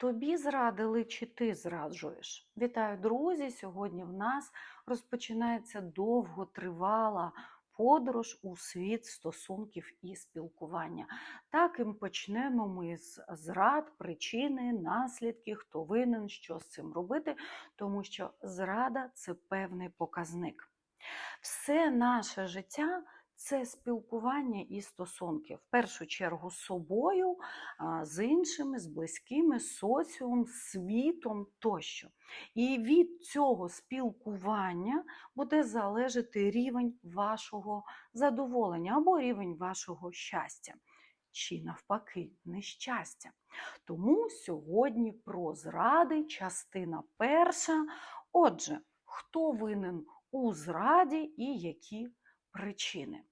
Тобі зрадили чи ти зраджуєш? Вітаю, друзі! Сьогодні в нас розпочинається довготривала подорож у світ стосунків і спілкування. Так і почнемо ми з зрад, причини, наслідки, хто винен, що з цим робити, тому що зрада це певний показник. Все наше життя це спілкування і стосунки. В першу чергу з собою, з іншими, з близькими, з соціумом, світом тощо. І від цього спілкування буде залежати рівень вашого задоволення або рівень вашого щастя. Чи навпаки, нещастя. Тому сьогодні про зради, частина перша. Отже, хто винен у зраді і які причини?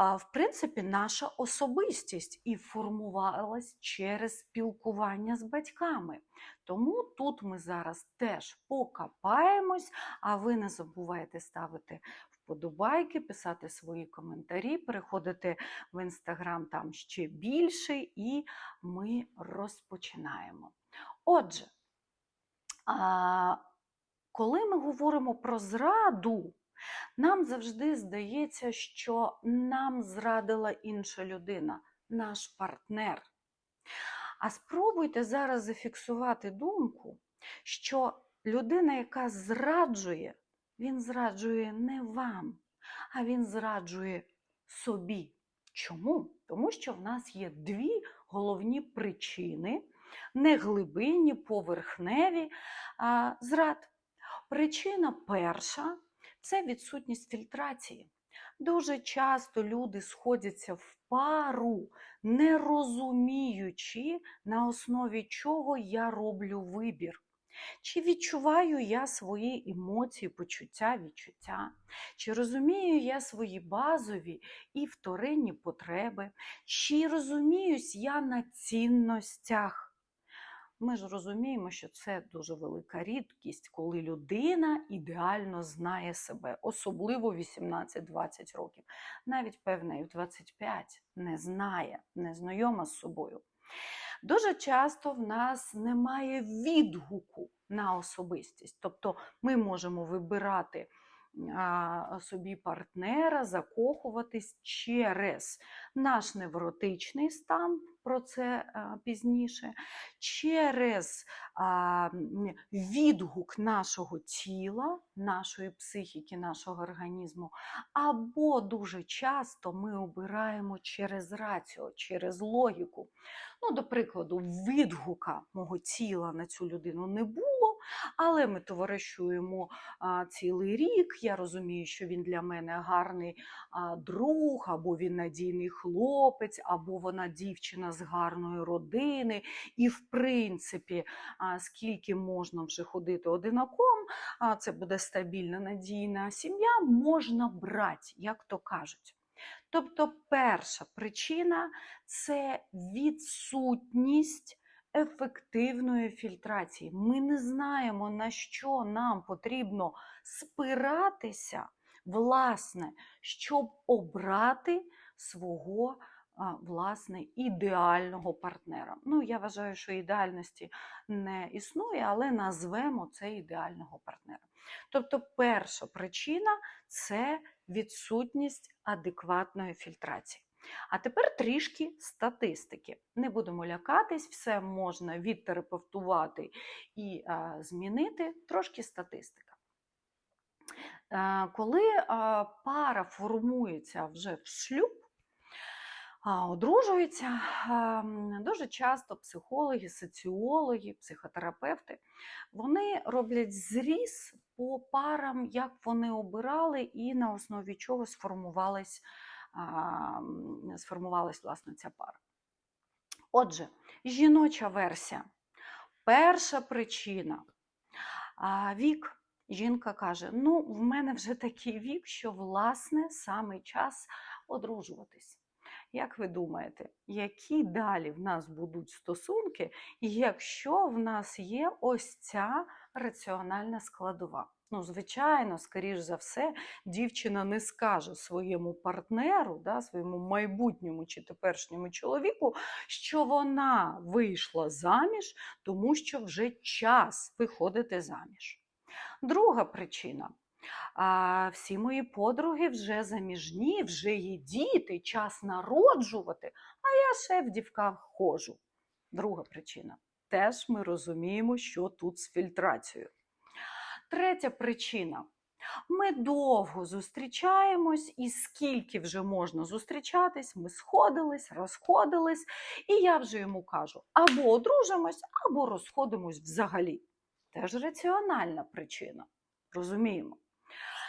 В принципі, наша особистість і формувалась через спілкування з батьками. Тому тут ми зараз теж покопаємось, а ви не забувайте ставити вподобайки, писати свої коментарі, переходити в інстаграм там ще більше, і ми розпочинаємо. Отже, коли ми говоримо про зраду, нам завжди здається, що нам зрадила інша людина, наш партнер. А спробуйте зараз зафіксувати думку, що людина, яка зраджує, він зраджує не вам, а він зраджує собі. Чому? Тому що в нас є дві головні причини, не глибинні, поверхневі а, зрад. Причина перша це відсутність фільтрації. Дуже часто люди сходяться в пару, не розуміючи, на основі чого я роблю вибір. Чи відчуваю я свої емоції, почуття, відчуття? Чи розумію я свої базові і вторинні потреби? Чи розуміюсь я на цінностях? Ми ж розуміємо, що це дуже велика рідкість, коли людина ідеально знає себе, особливо 18-20 років. Навіть певна і в 25 не знає, не знайома з собою. Дуже часто в нас немає відгуку на особистість. Тобто ми можемо вибирати собі партнера, закохуватись через наш невротичний стан, про це пізніше, через відгук нашого тіла, нашої психіки, нашого організму, або дуже часто ми обираємо через раціо, через логіку. Ну, до прикладу, відгука мого тіла на цю людину не було, але ми товаришуємо цілий рік. Я розумію, що він для мене гарний друг, або він надійний хлопець, або вона дівчина з гарної родини. І, в принципі, скільки можна вже ходити одинаком, це буде стабільна надійна сім'я, можна брати, як то кажуть. Тобто, перша причина це відсутність ефективної фільтрації. Ми не знаємо, на що нам потрібно спиратися, власне, щоб обрати свого власне ідеального партнера. Ну, я вважаю, що ідеальності не існує, але назвемо це ідеального партнера. Тобто, перша причина це відсутність адекватної фільтрації. А тепер трішки статистики. Не будемо лякатись, все можна відтерапевтувати і змінити. Трошки статистика. А, коли пара формується вже в шлюб, а, одружуються, дуже часто психологи, соціологи, психотерапевти вони роблять зріз по парам, як вони обирали, і на основі чого м, сформувалась власне ця пара. Отже, жіноча версія. Перша причина вік. Жінка каже: ну, в мене вже такий вік, що власне саме час одружуватись. Як ви думаєте, які далі в нас будуть стосунки, якщо в нас є ось ця раціональна складова? Ну, звичайно, скоріш за все, дівчина не скаже своєму партнеру, да, своєму майбутньому чи теперішньому чоловіку, що вона вийшла заміж, тому що вже час виходити заміж. Друга причина. А, всі мої подруги вже заміжні, вже є діти, час народжувати, а я ще в дівках ходжу. Друга причина. Теж ми розуміємо, що тут з фільтрацією. Третя причина. Ми довго зустрічаємось, і скільки вже можна зустрічатись, ми сходились, розходились, і я вже йому кажу: або одружимось, або розходимось взагалі. Теж раціональна причина. Розуміємо.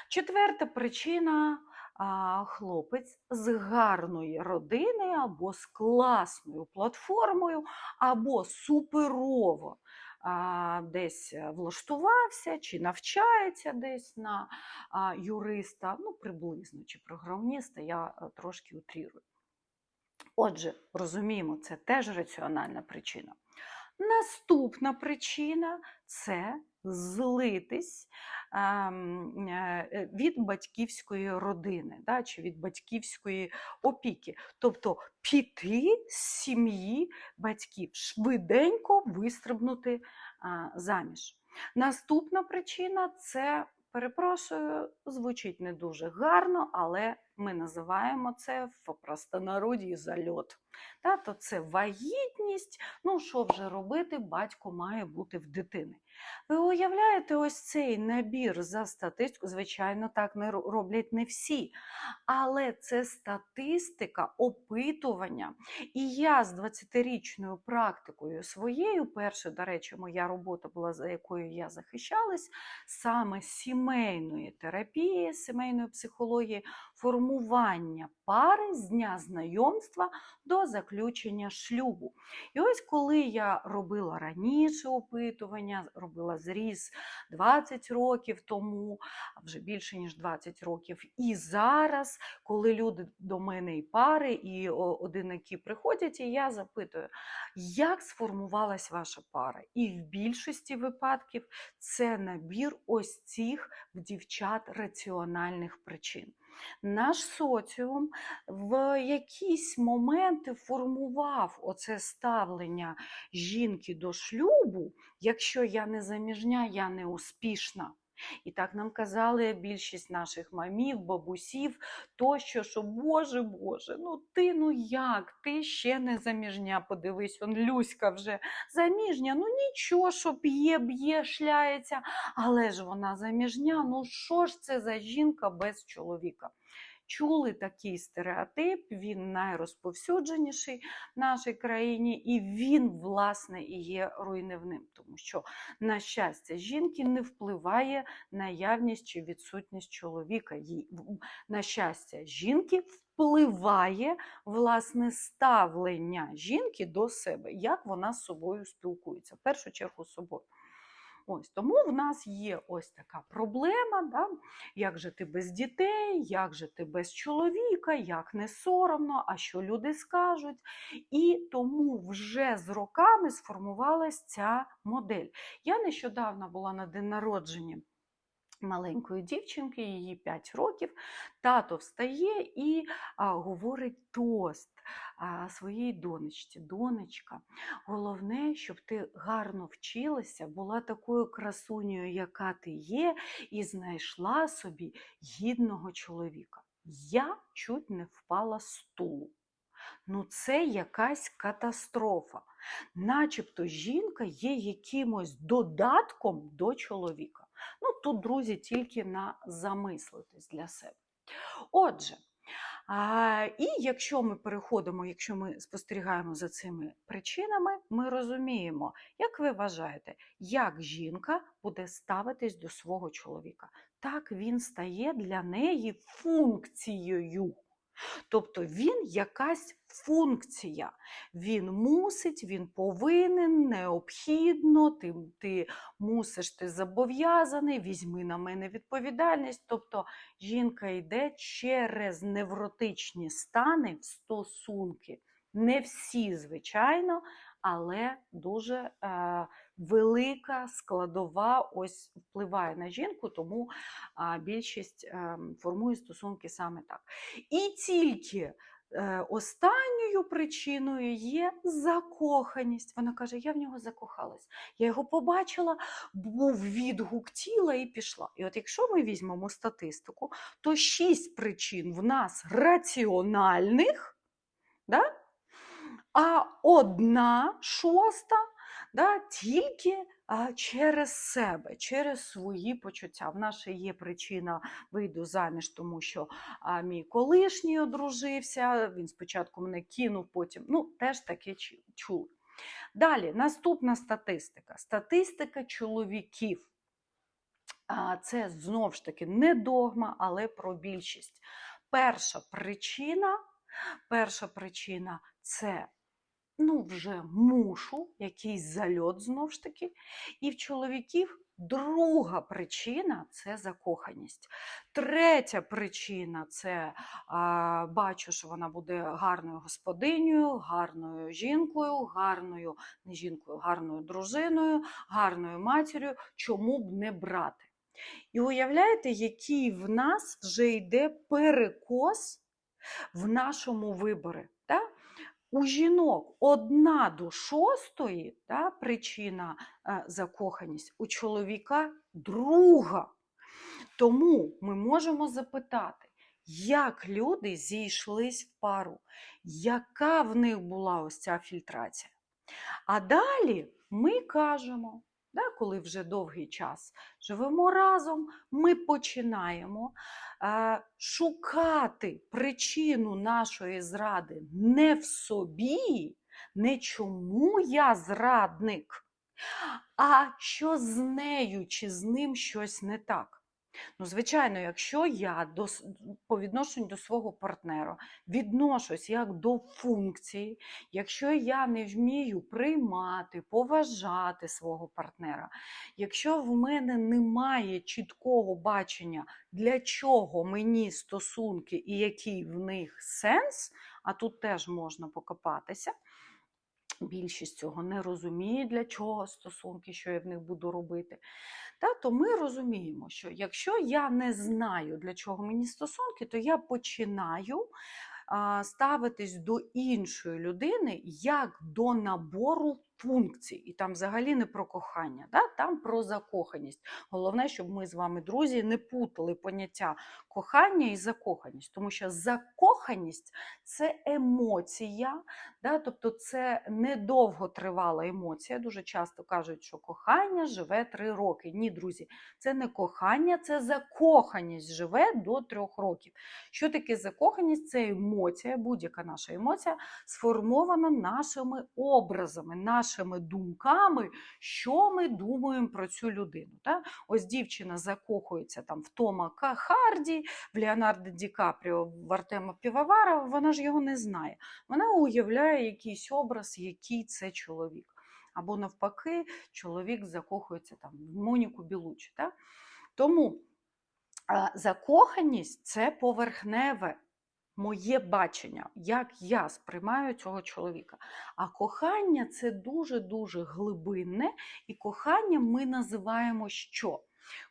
Четверта причина а, хлопець з гарної родини, або з класною платформою, або суперово десь влаштувався чи навчається десь на юриста, ну приблизно, чи програміста, я трошки утрірую. Отже, розуміємо, це теж раціональна причина. Наступна причина це злитись ем, е, від батьківської родини да, чи від батьківської опіки. Тобто піти з сім'ї батьків, швиденько вистрибнути заміж. Наступна причина це, перепрошую, звучить не дуже гарно, але ми називаємо це в простонароді зальот. Та, це вагітність. Ну, що вже робити, батько має бути в дитини. Ви уявляєте, ось цей набір за статистику, звичайно, так не роблять не всі. Але це статистика опитування. І я з 20-річною практикою своєю, перша, до речі, моя робота була, за якою я захищалась, саме сімейної терапії, сімейної психології, формування пари з дня знайомства до заключення шлюбу. І ось коли я робила раніше опитування, робила зріз 20 років тому, вже більше ніж 20 років. І зараз, коли люди до мене і пари, і одинаки приходять, і я запитую, як сформувалась ваша пара? І в більшості випадків це набір ось цих в дівчат раціональних причин. Наш соціум в якісь моменти формував оце ставлення жінки до шлюбу, якщо я не заміжня, я не успішна. І так нам казали більшість наших мамів, бабусів, тощо, що Боже Боже, ну ти ну як? Ти ще не заміжня, подивись, он Люська вже заміжня, ну нічого, що п'є, б'є, шляється, але ж вона заміжня, ну що ж це за жінка без чоловіка? Чули такий стереотип, він найрозповсюдженіший в нашій країні, і він, власне, і є руйнівним, тому що, на щастя, жінки не впливає наявність чи відсутність чоловіка. На щастя, жінки впливає власне ставлення жінки до себе, як вона з собою спілкується, в першу чергу з собою. Ось Тому в нас є ось така проблема, да? як же ти без дітей, як же ти без чоловіка, як не соромно, а що люди скажуть. І тому вже з роками сформувалася ця модель. Я нещодавно була на день народження маленької дівчинки, її 5 років, тато встає і а, говорить тост а, своїй донечці. Донечка, головне, щоб ти гарно вчилася, була такою красунею, яка ти є, і знайшла собі гідного чоловіка. Я чуть не впала з стулу. Ну, це якась катастрофа. Начебто жінка є якимось додатком до чоловіка. Ну, тут, друзі, тільки на замислитись для себе. Отже, а, І якщо ми переходимо, якщо ми спостерігаємо за цими причинами, ми розуміємо, як ви вважаєте, як жінка буде ставитись до свого чоловіка. Так він стає для неї функцією. Тобто він якась функція. Він мусить, він повинен, необхідно, ти ти мусиш, ти зобов'язаний, візьми на мене відповідальність. Тобто жінка йде через невротичні стани в стосунки. Не всі, звичайно, але дуже е, велика складова ось впливає на жінку, тому більшість е, формує стосунки саме так. І тільки е, останньою причиною є закоханість. Вона каже: я в нього закохалась. Я його побачила, був відгук тіла і пішла. І от якщо ми візьмемо статистику, то шість причин в нас раціональних, да? а одна шоста да, тільки через себе, через свої почуття. В нас ще є причина вийду заміж, тому що мій колишній одружився, він спочатку мене кинув, потім ну, теж таке чули. Далі, наступна статистика. Статистика чоловіків. Це знову ж таки не догма, але про більшість. Перша причина, перша причина це ну, вже мушу, якийсь зальот знову ж таки. І в чоловіків друга причина це закоханість. Третя причина це а, бачу, що вона буде гарною господинею, гарною жінкою, гарною, не жінкою, гарною дружиною, гарною матір'ю. Чому б не брати? І уявляєте, який в нас вже йде перекос в нашому виборі. У жінок одна до шостої да, причина е, закоханість, у чоловіка друга. Тому ми можемо запитати, як люди зійшлись в пару, яка в них була ось ця фільтрація. А далі ми кажемо, да, коли вже довгий час живемо разом, ми починаємо е, шукати причину нашої зради не в собі, не чому я зрадник, а що з нею чи з ним щось не так. Ну, звичайно, якщо я до, по відношенню до свого партнера відношусь як до функції, якщо я не вмію приймати, поважати свого партнера, якщо в мене немає чіткого бачення, для чого мені стосунки і який в них сенс, а тут теж можна покопатися. Більшість цього не розуміє, для чого стосунки, що я в них буду робити. Та, то ми розуміємо, що якщо я не знаю, для чого мені стосунки, то я починаю ставитись до іншої людини як до набору функцій. І там взагалі не про кохання, да? там про закоханість. Головне, щоб ми з вами, друзі, не путали поняття кохання і закоханість, тому що закоханість це емоція, да? тобто це недовготривала емоція. Дуже часто кажуть, що кохання живе три роки. Ні, друзі, це не кохання, це закоханість живе до трьох років. Що таке закоханість? Це емоція, будь-яка наша емоція сформована нашими образами, нашими думками, що ми думаємо про цю людину. Та? Ось дівчина закохується там в Тома Харді, в Леонардо Ді Капріо, в Артема Півоварова, вона ж його не знає. Вона уявляє якийсь образ, який це чоловік. Або навпаки, чоловік закохується там в Моніку Білучі. Так? Тому закоханість це поверхневе. Моє бачення, як я сприймаю цього чоловіка. А кохання це дуже-дуже глибинне, і кохання ми називаємо що?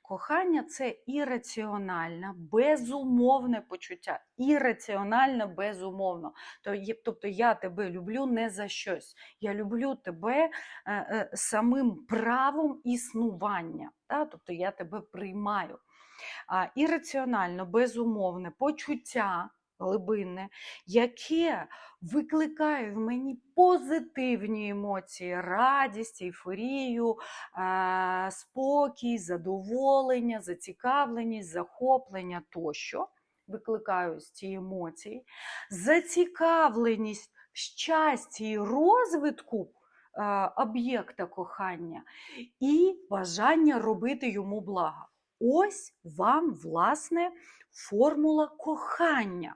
Кохання це ірраціональне, безумовне почуття. Ірраціональне, безумовно. Тобто я тебе люблю не за щось. Я люблю тебе е, е, самим правом існування. Тобто я тебе приймаю. Ірраціонально, безумовне почуття глибинне, яке викликає в мені позитивні емоції, радість, ейфорію, е, спокій, задоволення, зацікавленість, захоплення тощо. Викликаю ось ці емоції, зацікавленість в щасті і розвитку е, об'єкта кохання і бажання робити йому благо. Ось вам, власне, формула кохання.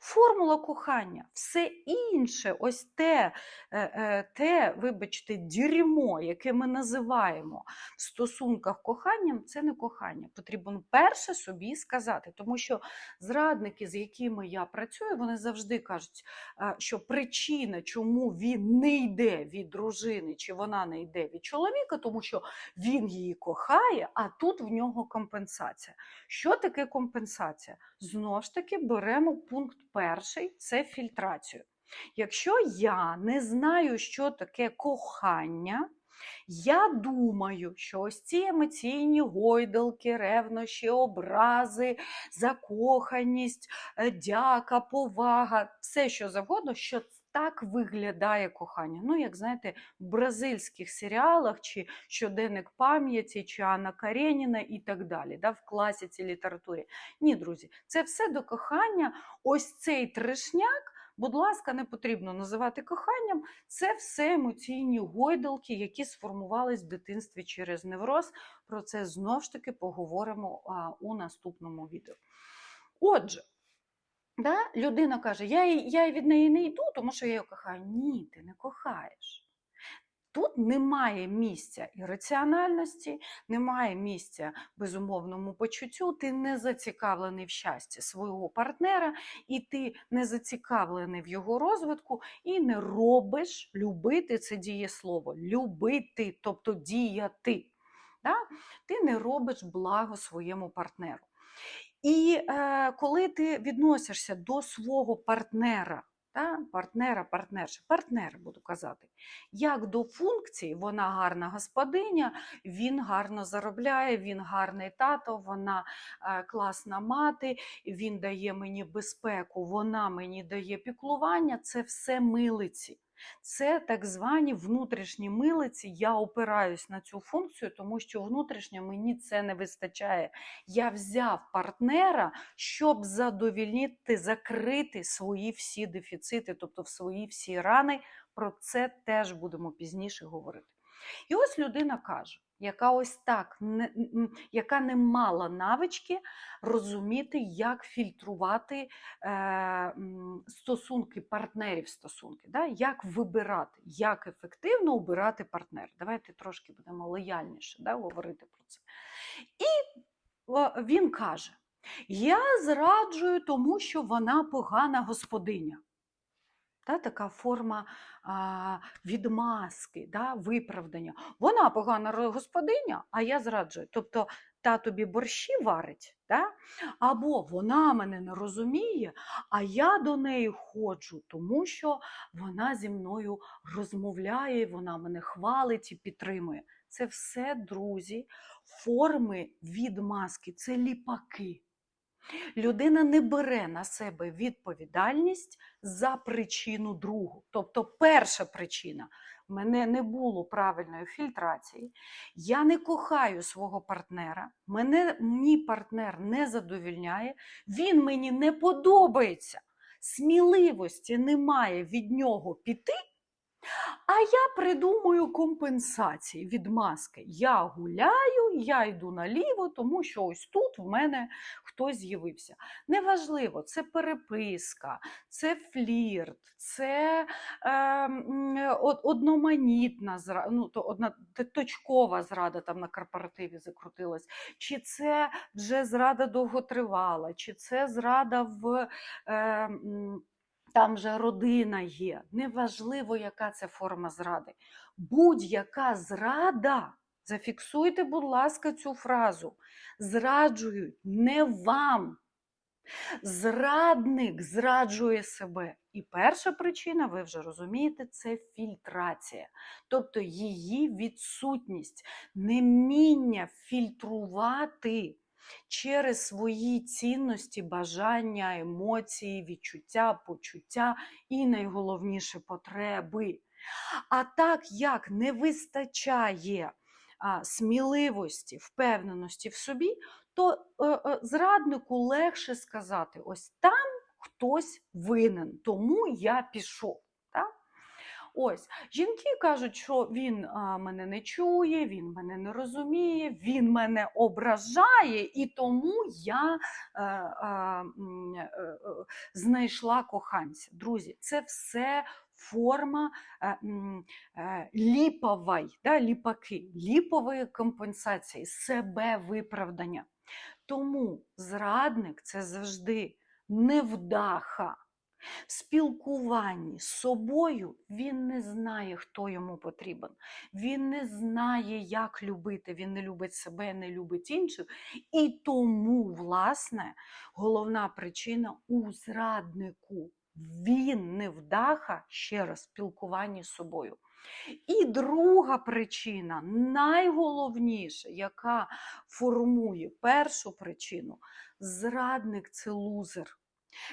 Формула кохання, все інше, ось те, е, е, те, вибачте, дерьмо, яке ми називаємо в стосунках коханням, це не кохання. Потрібно перше собі сказати, тому що зрадники, з якими я працюю, вони завжди кажуть, що причина, чому він не йде від дружини, чи вона не йде від чоловіка, тому що він її кохає, а тут в нього компенсація. Що таке компенсація? Знову ж таки, беремо пункт перший це фільтрацію. Якщо я не знаю, що таке кохання, я думаю, що ось ці емоційні гойдалки, ревнощі, образи, закоханість, е, дяка, повага, все що завгодно, що так виглядає кохання. Ну, як знаєте, в бразильських серіалах, чи щоденник пам'яті, чи Анна Кареніна і так далі, да, в класіці літературі. Ні, друзі, це все до кохання. Ось цей трешняк. Будь ласка, не потрібно називати коханням. Це все емоційні гойдалки, які сформувались в дитинстві через невроз. Про це знову ж таки поговоримо у наступному відео. Отже, да, людина каже: я, я від неї не йду, тому що я її кохаю. Ні, ти не кохаєш. Тут немає місця ірраціональності, немає місця безумовному почуттю, ти не зацікавлений в щасті свого партнера, і ти не зацікавлений в його розвитку, і не робиш любити це дієслово, любити, тобто діяти. Да? Ти не робиш благо своєму партнеру. І е, коли ти відносишся до свого партнера, та, партнера, партнерши, партнер, буду казати, як до функції, вона гарна господиня, він гарно заробляє, він гарний тато, вона е, класна мати, він дає мені безпеку, вона мені дає піклування, це все милиці. Це так звані внутрішні милиці. Я опираюсь на цю функцію, тому що внутрішньо мені це не вистачає. Я взяв партнера, щоб задовільнити, закрити свої всі дефіцити, тобто свої всі рани. Про це теж будемо пізніше говорити. І ось людина каже, яка ось так, не, яка не мала навички розуміти, як фільтрувати е, стосунки, партнерів стосунки, да? як вибирати, як ефективно обирати партнера. Давайте трошки будемо лояльніше да, говорити про це. І він каже: Я зраджую, тому що вона погана господиня. Та, Така форма а, відмазки, да, виправдання. Вона погана господиня, а я зраджую. Тобто та тобі борщі варить, да? або вона мене не розуміє, а я до неї ходжу, тому що вона зі мною розмовляє, вона мене хвалить і підтримує. Це все, друзі, форми відмазки, це ліпаки. Людина не бере на себе відповідальність за причину другу. Тобто, перша причина в мене не було правильної фільтрації, я не кохаю свого партнера, мене мій партнер не задовільняє, він мені не подобається. Сміливості немає від нього піти. А я придумую компенсації від маски. Я гуляю, я йду наліво, тому що ось тут в мене хтось з'явився. Неважливо, це переписка, це флірт, це е, одноманітна зрада, ну, то одна точкова зрада там на корпоративі закрутилась, чи це вже зрада довготривала, чи це зрада в. Е, там же родина є. Неважливо, яка це форма зради. Будь-яка зрада, зафіксуйте, будь ласка, цю фразу. Зраджують не вам. Зрадник зраджує себе. І перша причина, ви вже розумієте, це фільтрація, тобто її відсутність, неміння фільтрувати через свої цінності, бажання, емоції, відчуття, почуття і найголовніше потреби. А так як не вистачає сміливості, впевненості в собі, то е, е, зраднику легше сказати: ось там хтось винен, тому я пішов. Ось жінки кажуть, що він а, мене не чує, він мене не розуміє, він мене ображає, і тому я м, е, е, знайшла коханця. Друзі, це все форма ліпової, да, ліпаки, ліпової компенсації, себе виправдання. Тому зрадник це завжди невдаха. В спілкуванні з собою він не знає, хто йому потрібен. Він не знає, як любити. Він не любить себе, не любить інших. І тому, власне, головна причина у зраднику. Він невдаха ще раз в спілкуванні з собою. І друга причина, найголовніша, яка формує першу причину, зрадник це лузер.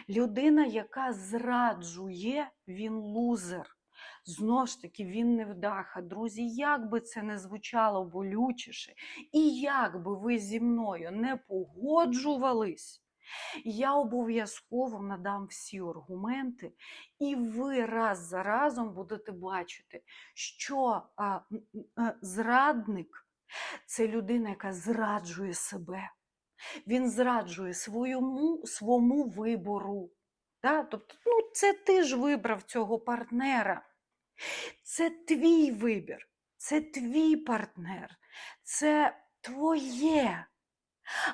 Людина, яка зраджує, він лузер. Знову ж таки, він невдаха. Друзі, як би це не звучало болючіше, і як би ви зі мною не погоджувались, я обов'язково надам всі аргументи, і ви раз за разом будете бачити, що а, е, зрадник це людина, яка зраджує себе. Він зраджує своєму, своєму вибору. Да? Тобто, ну, це ти ж вибрав цього партнера. Це твій вибір, це твій партнер, це твоє.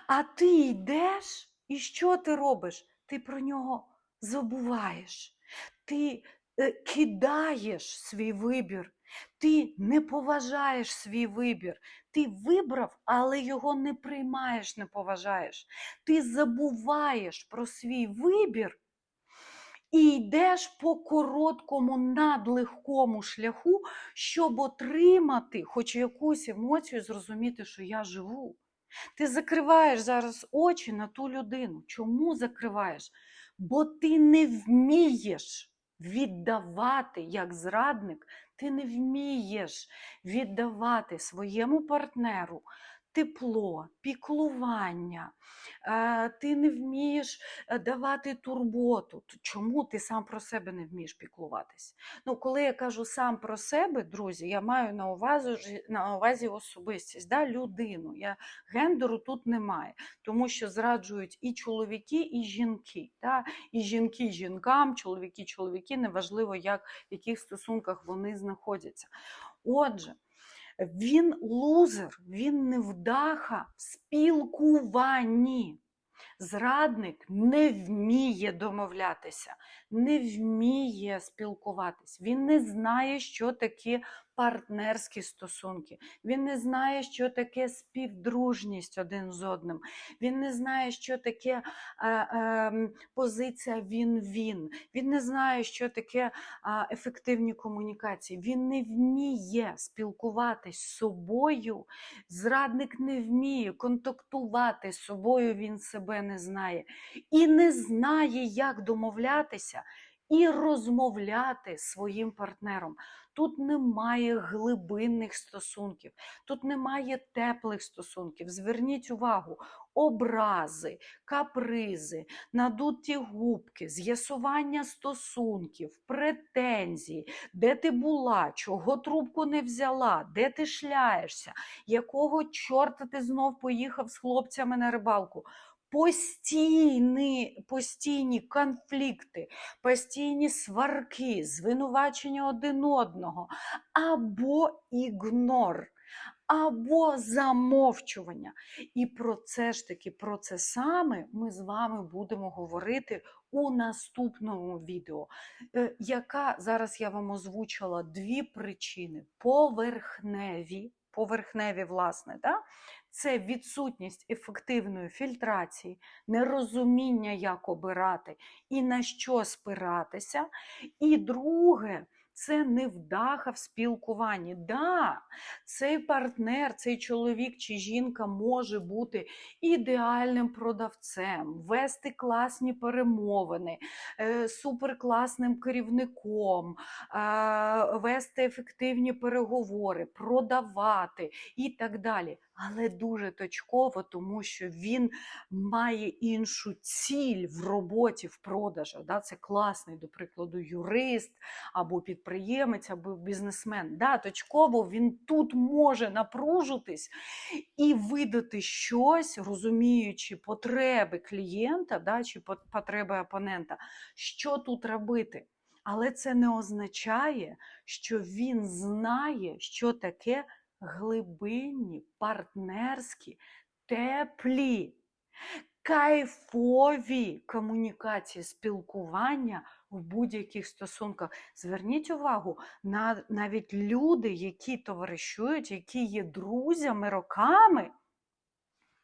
А ти йдеш, і що ти робиш? Ти про нього забуваєш. Ти е, кидаєш свій вибір, ти не поважаєш свій вибір. Ти вибрав, але його не приймаєш, не поважаєш. Ти забуваєш про свій вибір і йдеш по короткому, надлегкому шляху, щоб отримати хоч якусь емоцію, зрозуміти, що я живу. Ти закриваєш зараз очі на ту людину. Чому закриваєш? Бо ти не вмієш віддавати як зрадник, ти не вмієш віддавати своєму партнеру тепло, піклування, е, ти не вмієш е, давати турботу. Чому ти сам про себе не вмієш піклуватись? Ну, коли я кажу сам про себе, друзі, я маю на увазі, на увазі особистість, да, людину. Я, гендеру тут немає, тому що зраджують і чоловіки, і жінки. Да? І жінки жінкам, чоловіки чоловіки, неважливо, як, в яких стосунках вони знаходяться. Отже, він лузер, він невдаха в спілкуванні. Зрадник не вміє домовлятися, не вміє спілкуватись. Він не знає, що таке партнерські стосунки. Він не знає, що таке співдружність один з одним. Він не знає, що таке е, е, позиція він-він. Він не знає, що таке а, ефективні комунікації. Він не вміє спілкуватись з собою. Зрадник не вміє контактувати з собою, він себе не знає. І не знає, як домовлятися і розмовляти своїм партнером. Тут немає глибинних стосунків, тут немає теплих стосунків. Зверніть увагу, образи, капризи, надуті губки, з'ясування стосунків, претензії, де ти була, чого трубку не взяла, де ти шляєшся, якого чорта ти знов поїхав з хлопцями на рибалку. Постійні, постійні конфлікти, постійні сварки, звинувачення один одного, або ігнор, або замовчування. І про це ж таки, про це саме ми з вами будемо говорити у наступному відео, Е, яка зараз я вам озвучила дві причини поверхневі, поверхневі, власне, да? Це відсутність ефективної фільтрації, нерозуміння, як обирати і на що спиратися. І друге, це невдаха в спілкуванні. Да, цей партнер, цей чоловік чи жінка може бути ідеальним продавцем, вести класні перемовини, е, суперкласним керівником, е, вести ефективні переговори, продавати і так далі. Але дуже точково, тому що він має іншу ціль в роботі, в продажах. Да? Це класний, до прикладу, юрист або підприємець або бізнесмен. Да, точково він тут може напружитись і видати щось, розуміючи потреби клієнта да, чи пот- потреби опонента, що тут робити. Але це не означає, що він знає, що таке глибинні, партнерські, теплі, кайфові комунікації, спілкування в будь-яких стосунках. Зверніть увагу, на, навіть люди, які товаришують, які є друзями роками.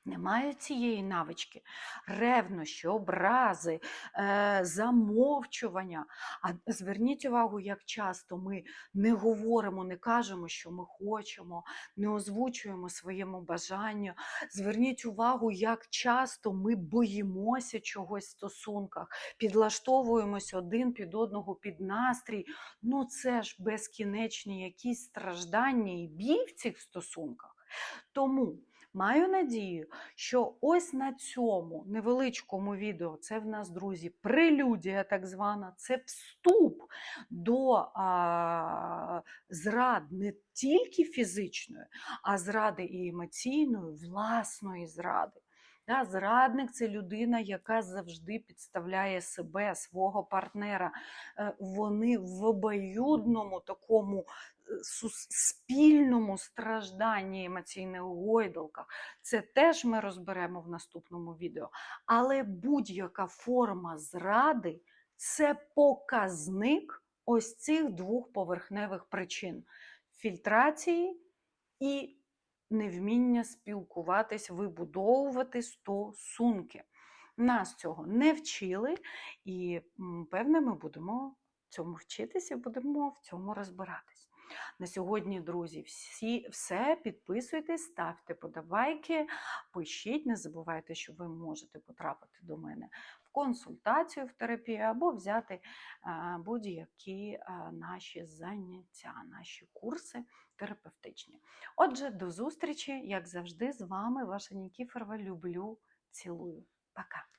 Не мають цієї навички, ревнощі, образи, е, замовчування. А зверніть увагу, як часто ми не говоримо, не кажемо, що ми хочемо, не озвучуємо своєму бажанню. Зверніть увагу, як часто ми боїмося чогось в стосунках, підлаштовуємося один під одного під настрій. Ну це ж безкінечні якісь страждання і біль в цих стосунках. Тому маю надію, що ось на цьому невеличкому відео, це в нас, друзі, прелюдія так звана, це вступ до а, зрад не тільки фізичної, а зради і емоційної, власної зради. Да, зрадник це людина, яка завжди підставляє себе, свого партнера. Е, Вони в обоюдному такому спільному стражданні емоційних гойдалках. Це теж ми розберемо в наступному відео. Але будь-яка форма зради це показник ось цих двох поверхневих причин фільтрації і невміння спілкуватись, вибудовувати стосунки. Нас цього не вчили, і певне, ми будемо цьому вчитися, будемо в цьому розбиратись. На сьогодні, друзі, всі, все, підписуйтесь, ставте подобайки, пишіть, не забувайте, що ви можете потрапити до мене в консультацію в терапію або взяти будь-які наші заняття, наші курси терапевтичні. Отже, до зустрічі, як завжди, з вами, ваша Нікіфорова. Люблю, цілую. Пока.